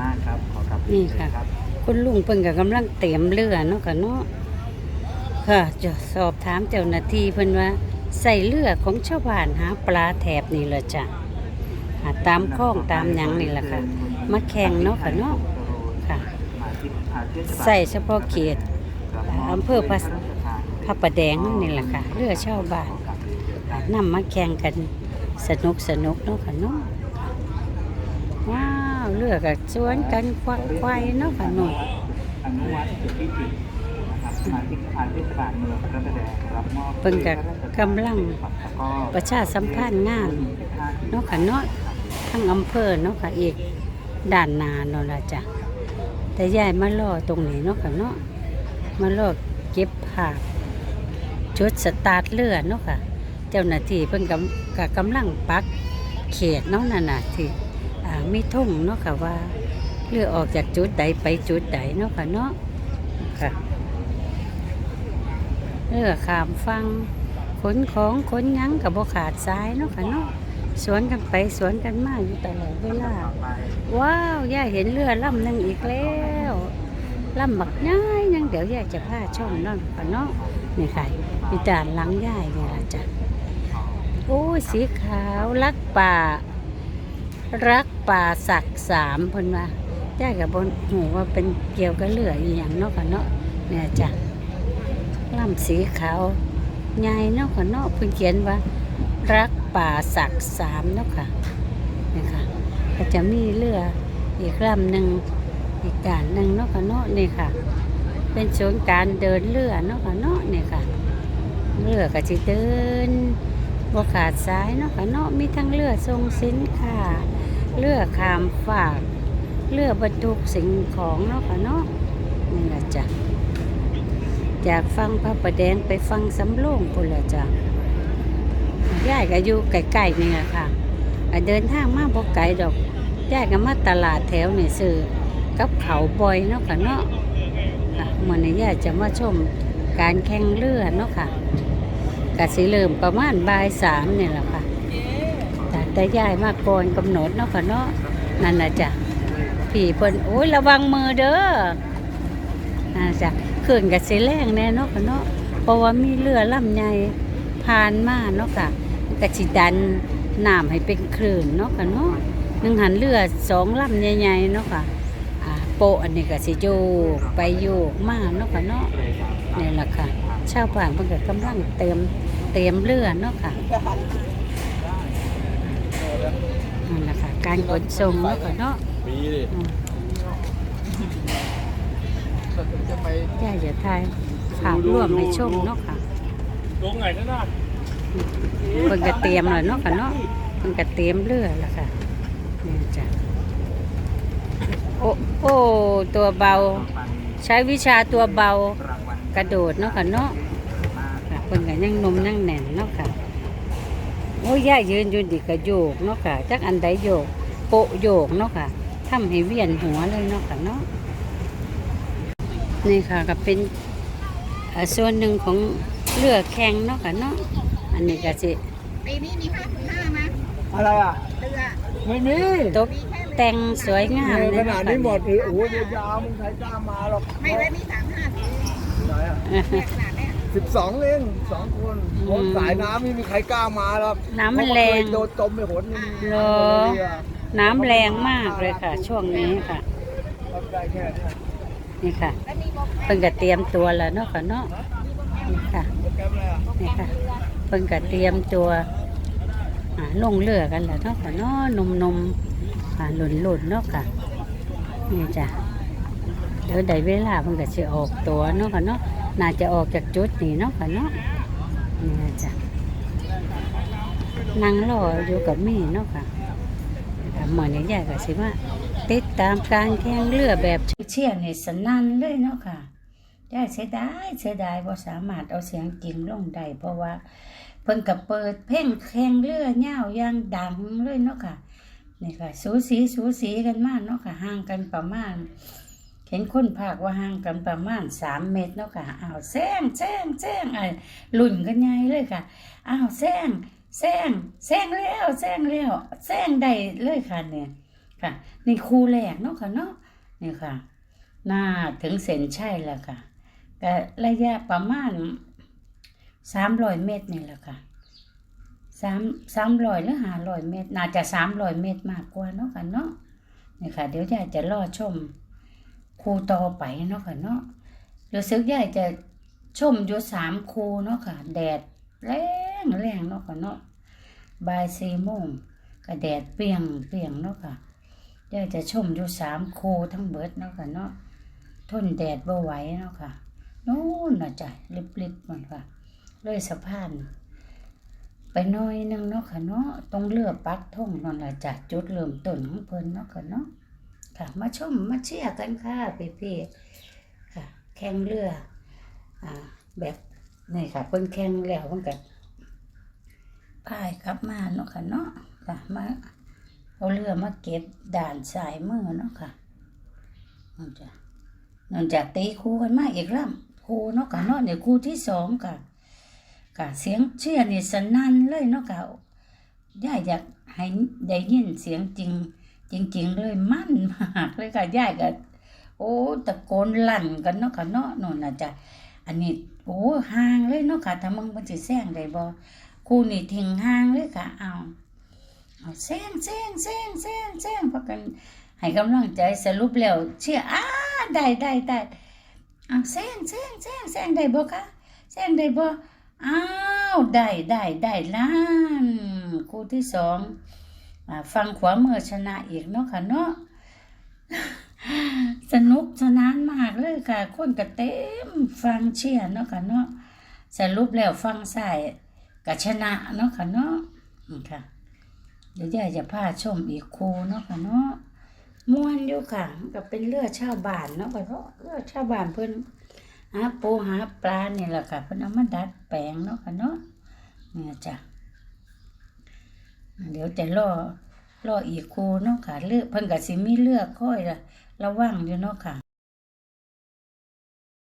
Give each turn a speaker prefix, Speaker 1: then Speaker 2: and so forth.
Speaker 1: มากครับขอกลับ
Speaker 2: นี่ค่ะ
Speaker 1: ครับ
Speaker 2: คุณลุงเพิ่นก็กำลังเตรียมเรือเนาะค่ะเนาะค่ะจะสอบถามเจ้าหน้าที่เพิ่นว่าใส่เรือของชาวบ้านหาปลาแถบนี่แหละจ้ะหาตามคลองตามหยังนี่แหละค่ะ มาแข่งเนาะค่ะเนาะค่ะ ใส่เฉพาะเขตอำเภอพระพระประแดงนี่แหละค่ะเรือชาวบ้านนำมาแข่งกันสนุกสนุกเนาะค่ะเนาะว้าว เรือกกับสวนกันควักควายเนาะค่ะเนาะ
Speaker 1: อนุวัฒน์สุทธิจิตนะครับสมาชิกสภาเทศบาลเมืองพระประแดงรับมอบ
Speaker 2: เพิ่นก็กำลังประชาสัมพันธ์งานเนาะค่ะเนาะทั้งอำเภอเนาะค่ะอีกด้านนาเนาะล่ะจ้ะแต่ยายมารอตรงนี้เนาะค่ะเนาะมารอเก็บภาพชุดสตาร์ทเรือเนาะค่ะ เจ้าหน้าที่เพิ่นกำกกำลังปักเขตเนาะนั่นน่ะที่ มีทุ่งเนาะค่ะว่าเรือออกจากจุดใดไปจุดใดเนาะค่ะเนาะค่ะเรือขามฟังขนของขนยังกับบขาดสายเนาะค่ะเนาะสวนกันไปสวนกันมาอยู่ตลอดเวลาว้าวย่าเห็นเรือล่ำหนึงอีกแล้วล่ำบักง่ายยังเดี๋ยวย่าจะพาชมเนาะค่ะเนาะนี่ค่ะอีด่านหลังย่ายนี่ล่ะจ้ะโอ้สีขาวรักป่า รักป่าศักดิ์สามเพิ่นว่าย่ากับบนหูว่าเป็นเกี่ยวกับเรืออีหยังเนาะค่ะเนาะเนี่ยจ้ะลำสีขาวยายเนาะค่ะเนาะเพิ่นเขียนว่า รักป่าศักดิ์สามเนาะค่ะนี่ค่ะก็จะมีเรืออีกลำหนึ่งอีกด่านหนึ่งเนาะค่ะเนาะนี่ค่ะ เป็นศูนย์การเดินเรือเนาะค่ะเนาะนี่ค่ะเรือก็จะเดินบ่ขาดสายเนาะค่ะเนาะมีทั้งเรือทรงสินค้า เรือขามฝากเรือบรรทุกสิ่งของเนาะค่ะเนาะนี่แหละจ้ะจากฟังพระประแดงไปฟังสำโรงพุ่นละจ้ะย่ายก็อยู่ใกล้ๆนี่แหละค่ะเดินทางมาบ่ไกลดอกย่ายก็มาตลาดแถวนี่ซื้อกับเขาบ่อยเนาะค่ะเนาะมื้อนี้ย่ายจะมาชมการแข่งเรือเนาะค่ะก็สิเริ่มประมาณบ่ายสามนี่แหละค่ะ แต่ย่ายมาก่อนกำหนดเนาะค่ะเนาะนั่นนะจ้ะพี่เพิ่นโอ้ยระวังมือเด้อน่าจะขึ้นกับสีแรงแน่เนาะค่ะเนาะเพราะว่ามีเรือลำใหญ่ผ่านมาเนาะค่ะมันกสิดันน้ำให้เป็นคลื่นเนาะค่ะเนาะหนึ่งหันเรือสองลำใหญ่ๆเนาะค่ะโปอันนี้ก็สิโยกไปโยกมาเนาะค่ะเนาะนี่แหละค่ะชาวบ้านเพิ่นก็กำลังเตรียมเตรียมเรือเนาะค่ะนั่นแหละค่ะ การขนส่งเนาะค่ะเนาะ
Speaker 3: มีดิ
Speaker 2: อืม
Speaker 3: จะไป
Speaker 2: ย่าจะทายข่าวร่วมให้ชมเนาะค่ะ
Speaker 3: ลงไหนนั่นน่ะ
Speaker 2: เพิ่นก็เตรียมแล้วเนาะค่ะเนาะเพิ่นก็เตรียมเรือแล้วค่ะนี่จ้ะโอ้โอ้ตัวเบา ใช้วิชาตัวเบากระโดดเนาะค่ะเนาะค่ะเพิ่นก็ยังนมยังแน่นเนาะค่ะ โอ้ยย่ายืนอยู่ดีก็โยกเนาะค่ะจักอันใดโยก โปะโยกเนาะค่ะทำให้เวียนหัวเลยเนาะค่ะเนาะนี่ค่ะก็เป็นเอ่อส่วนหนึ่งของเรือแข่งเนาะค่ะเนาะอันนี้ก็สิ
Speaker 4: ปีนี้มีห้าคุณห้าไหม
Speaker 1: อะไรอะ
Speaker 4: เรือ
Speaker 1: ไม่มี
Speaker 2: ตกแต่งสวยงาม
Speaker 1: ข
Speaker 2: เลย
Speaker 1: นาดนี้หมดหรือโอ้ยเดี๋ยวยาวมึงใครกล้ามาหรอก
Speaker 4: ไม่แล้วนี่สามห้าสิ
Speaker 1: ไหนอะ
Speaker 4: เนี่ยขนาดเนี้ย
Speaker 1: สิบสองเองสองคนโหนสายน้ำไม่มีใครกล้ามาหรอก
Speaker 2: น้ำมันแรง
Speaker 1: โดนจมไปหนนึง
Speaker 2: เหรอ น้ำแรงมากเลยค่ะ ช่วงนี้ค่ะ
Speaker 1: ได้แค่เนี้ย
Speaker 2: นี่ค่ะ
Speaker 4: แล้วมีบอก
Speaker 2: เพิ่งก็เตรียมตัวแล้วเนาะค่ะเนาะนี่ค่ะ
Speaker 1: โปรแกรมอะไรอะ
Speaker 2: นี่ค่ะเพิ่งก็เตรียมตัวอ่าลงเรือกันแล้วเนาะค่ะเนาะนมนมๆอ่าหลุนหลุนๆเนาะค่ะนี่จ้ะเดี๋ยวได้เวลาเพิ่งก็จะออกตัวเนาะค่ะเนาะ น่าจะออกจากจุดนี้เนาะค่ะเนาะนี่จ้ะนั่งรออยู่กับมีเนาะค่ะหมอนี่ใหญ่ก็สิว่า ติดตามการแข่งเรือแบบเชี่ยนี่สนั่นเลยเนาะค่ะยายเสียดายเสียดายว่าสามารถเอาเสียงจริงลงได้เพราะว่าเพิ่นกับเปิดเพลงแข่งเรือเง่าวอย่างดังเลยเนาะค่ะนี่ค่ะ สูสีสูสีกันมากเนาะค่ะห่างกันประมาณ เห็นคนภาคว่าห่างกันประมาณสามเมตรเนาะค่ะอ้าวแซงแซงแซงไอ้ลุ่นกันใหญ่เลยค่ะอ้าวแซงแซงแซงแล้วแซงแล้วแซงได้เลยค่ะเนี่ยค่ะนี่คู่แรกเนาะค่ะเนาะนี่ค่ะ หน้าถึงเส้นชัยแล้วค่ะก็ระยะประมาณสามร้อยเมตรนี่แหละค่ะสามสามร้อยหรือห้าร้อยเมตร น่าจะสามร้อยเมตรมากกว่าเนาะค่ะเนาะนี่ค่ะ เดี๋ยวยายจะรอชม ครูต่อไปเนาะค่ะเนาะรู้สึกยายจะชมอยู่สามครูเนาะค่ะ แดดแรงแรงเนาะค่ะเนาะบ่ายสี่โมงก็แดดเปียงเปียงเนาะค่ะยายจะชมอยู่สามครูทั้งเบิดเนาะค่ะเนาะทนแดดบ่ไหวเนาะค่ะนู่นนะจ้ะลิบๆมันค่ะเลยสะพานไปน้อยนึงเนาะค่ะเนาะตรงเรือปักท่งนั่นละจ้ะจุดเริ่มต้นของเพิ่นเนาะค่ะเนาะ ค่ะ มาชมมาเชียร์กันค่ะพี่ๆค่ะ แข่งเรืออ่าแบบนี่ค่ะเพิ่นแข่งแล้วเพิ่นก็พายกลับมาเนาะค่ะเนาะค่ะมาเอาเรือมาเก็บด่านสายมือเนาะค่ะนั่นจะนอกจากตีคู่กันมาอีกแล้วคู่เนาะกะเนาะเนี่ยคู่ที่สองกะกะเสียงเชียร์นี่สนั่นเลยเนาะกะย่าอยากให้ได้ยินเสียงจริง จริงๆเลยมั่นมากเลยค่ะย่าก็โอ้ตะโกนลั่นกันเนาะกะเนาะนู่นน่ะจ้ะอันนี้โอ้ห่างเลยเนาะค่ะถ้ามึงมันสิแซงได้บ่คู่นี่ทิ้งห่างเลยค่ะเอาเอาแซงแซงแซงแซงแซงพากันให้กำลังใจสรุปแล้วเชื่ออ้าได้ได้ได้อ้าแซงแซงแซงแซงได้บ่คะแซงได้บ่อ้าวได้ได้ได้ล้านคู่ที่สอง ฟังขวามือชนะอีกเนาะค่ะเนาะสนุกสนานมากเลยค่ะ คนก็เต็มฟังเชียร์เนาะค่ะเนาะสรุปแล้วฟังใสายก็ชนะเนาะค่ะเนาะค่ะเดี๋ยวยายจะพาชมอีกครูเนาะค่ะเนาะม่วนอยู่ค่ะก็เป็นเรือดชาวบ้านเนาะค่ะเพราะเรือดชาวบ้านเพิ่นหาปูหาปลาเนี่ยแหละค่ะเพิ่นเอามาดัดแปลงเนาะค่ะเนาะเนี่ยจ้ะ เดี๋ยวจะรอรออีกครูเนาะค่ะเลือกเพิ่นก็สิมีเลือกค่อยละระวังอยู่เนาะค่ะ